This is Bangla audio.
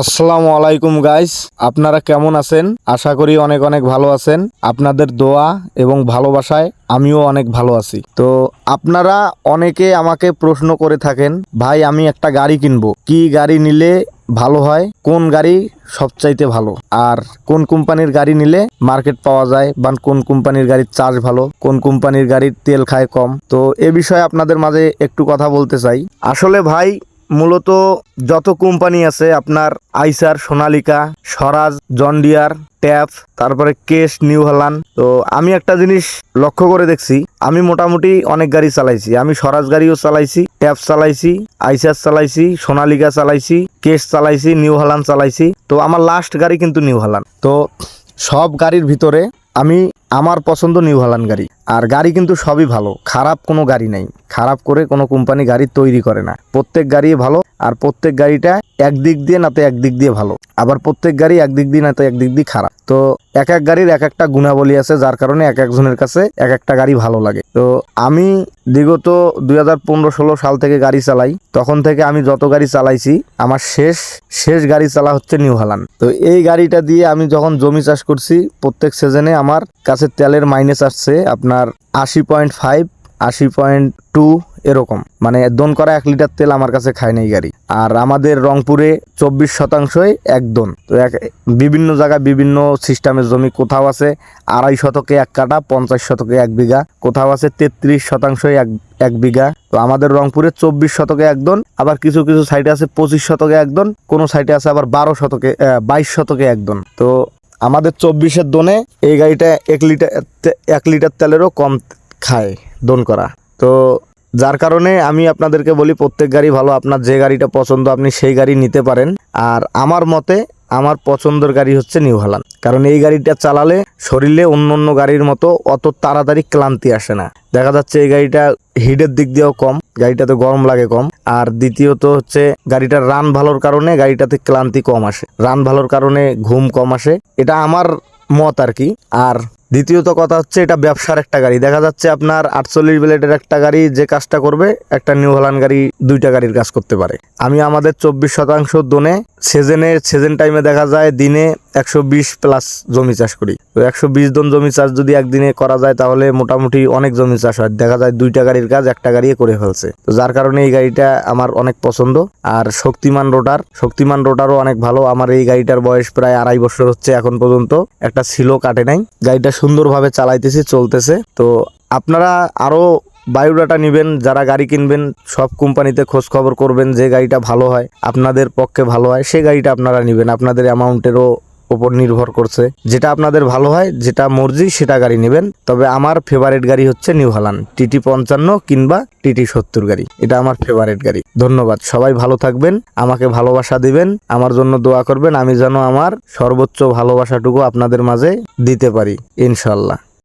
আসসালামু আলাইকুম গাইস আপনারা কেমন আছেন? আশা করি অনেক অনেক ভালো আছেন। আপনাদের দোয়া এবং ভালোবাসায় আমিও অনেক ভালো আছি। তো আপনারা অনেকে আমাকে প্রশ্ন করে থাকেন, ভাই, আমি একটা গাড়ি কিনবো। কি গাড়ি নিলে ভালো হয়? কোন গাড়ি সবচাইতে ভালো? আর কোন কোম্পানির গাড়ি নিলে মার্কেট পাওয়া যায়? বা কোন কোম্পানির গাড়ির চার্জ ভালো? কোন কোম্পানির গাড়ির তেল খায় কম? তো এ বিষয়ে আপনাদের মাঝে একটু কথা বলতে চাই। আসলে ভাই মূলত যত কোম্পানি আছে, আপনার আইসার, সোনালিকা, স্বরাজ, জন্ডিয়ার ট্যাপ তারপরে কেস নিউ হলান তো আমি একটা জিনিস লক্ষ্য করে দেখছি, আমি মোটামুটি অনেক গাড়ি চালাইছি। আমি স্বরাজ গাড়িও চালাইছি ট্যাপ চালাইছি, আইসার চালাইছি, সোনালিকা চালাইছি কেস চালাইছি, নিউ হলান চালাইছি। তো আমার লাস্ট গাড়ি কিন্তু নিউ হলান তো সব গাড়ির ভিতরে আমি আমার পছন্দ নিউ হলান গাড়ি। আর গাড়ি কিন্তু সবই ভালো। খারাপ কোনো গাড়ি নাই। খারাপ করে কোনো কোম্পানি গাড়ি তৈরি করে না। প্রত্যেক গাড়ি ভালো আর প্রত্যেক গাড়িটা একদিক দিয়ে না তো একদিক দিয়ে ভালো। আবার প্রত্যেক গাড়ি একদিক দিয়ে না তো একদিক দিয়ে খারাপ। তো এক এক গাড়ির এক একটা গুণাবলী আছে, যার কারণে এক একজনের কাছে এক একটা গাড়ি ভালো লাগে। তো আমি বিগত দুই হাজার পনেরো ষোলো সাল থেকে গাড়ি চালাই। তখন থেকে আমি যত গাড়ি চালাইছি, আমার শেষ শেষ গাড়ি চালা হচ্ছে নিউ হালান। তো এই গাড়িটা দিয়ে আমি যখন জমি চাষ করছি, প্রত্যেক সিজনে আমার কাছে তেলের মাইনাস আসছে আপনার আশি পয়েন্ট ফাইভ আশি পয়েন্ট টু এরকম। মানে দোন করা এক লিটার তেল আমার কাছে খায় নাই গাড়ি। আর আমাদের রংপুরে চব্বিশ শতাংশই এক দোন। তো এক, বিভিন্ন জায়গায় বিভিন্ন সিস্টেমের জমি কোথাও আছে, আড়াই শতকে এক কাটা পঞ্চাশ শতকে এক বিঘা। কোথাও আছে তেত্রিশ শতাংশই এক এক বিঘা। তো আমাদের রংপুরে চব্বিশ শতকে এক দন, আবার কিছু কিছু সাইডে আছে পঁচিশ শতকে এক দন, কোনো সাইডে আছে আবার বারো শতকে বাইশ শতকে এক দন। তো আমাদের চব্বিশের দোনে এই গাড়িটা এক লিটার এক লিটার তেলেরও কম খায় দোন করা। তো যার কারণে আমি আপনাদেরকে বলি, প্রত্যেক গাড়ি ভালো, আপনার যে গাড়িটা পছন্দ আপনি সেই গাড়ি নিতে পারেন। আর আমার মতে আমার পছন্দের গাড়ি হচ্ছে নিউ হালান কারণ এই গাড়িটা চালালে শরীরে অন্য অন্য গাড়ির মতো অত তাড়াতাড়ি ক্লান্তি আসে না। দেখা যাচ্ছে এই গাড়িটা হিটের দিক দিয়েও কম, গাড়িটাতে গরম লাগে কম। আর দ্বিতীয়ত হচ্ছে গাড়িটার রান ভালোর কারণে গাড়িটাতে ক্লান্তি কম আসে। রান ভালোর কারণে ঘুম কম আসে। এটা আমার মত আর কি। আর দ্বিতীয়ত কথা হচ্ছে এটা ব্যবসার একটা গাড়ি। দেখা যাচ্ছে আপনার আটচল্লিশ ব্লেডের একটা গাড়ি যে কাজটা করবে, একটা নিউ হলান গাড়ি, দুইটা গাড়ির কাজ করতে পারে। আমি আমাদের চব্বিশ শতাংশ দোনে সেজেনে সেজেন টাইমে দেখা যায় দিনে একশো বিশ প্লাস জমি চাষ করি। তো একশো বিশ দন জমি চাষ যদি একদিনে করা যায়, তাহলে মোটামুটি অনেক জমি চাষ হয়। দেখা যায় দুইটা গাড়ির কাজ একটা গাড়ি করে ফেলছে। তো যার কারণে এই গাড়িটা আমার অনেক পছন্দ। আর শক্তিমান রোটার, শক্তিমান রোটারও অনেক ভালো। আমার এই গাড়িটার বয়স প্রায় আড়াই বছর হচ্ছে এখন পর্যন্ত। একটা ছিল, কাটে নাই। গাড়িটা সুন্দরভাবে চালাইতেছি, চলতেছে। তো আপনারা আরও বায়োডাটা নেবেন, যারা গাড়ি কিনবেন, সব কোম্পানিতে খোঁজ খবর করবেন যে গাড়িটা ভালো হয়, আপনাদের পক্ষে ভালো হয় সেই গাড়িটা আপনারা নেবেন। আপনাদের অ্যামাউন্টেরও ওপর নির্ভর করছে। যেটা আপনাদের ভালো হয়, যেটা মর্জি, সেটা গাড়ি নেবেন। তবে আমার ফেভারিট গাড়ি হচ্ছে নিউ হালান টিটি পঞ্চান্ন কিংবা টিটি সত্তর গাড়ি। এটা আমার ফেভারেট গাড়ি। ধন্যবাদ। সবাই ভালো থাকবেন, আমাকে ভালোবাসা দিবেন, আমার জন্য দোয়া করবেন, আমি যেন আমার সর্বোচ্চ ভালোবাসাটুকু আপনাদের মাঝে দিতে পারি ইনশাল্লাহ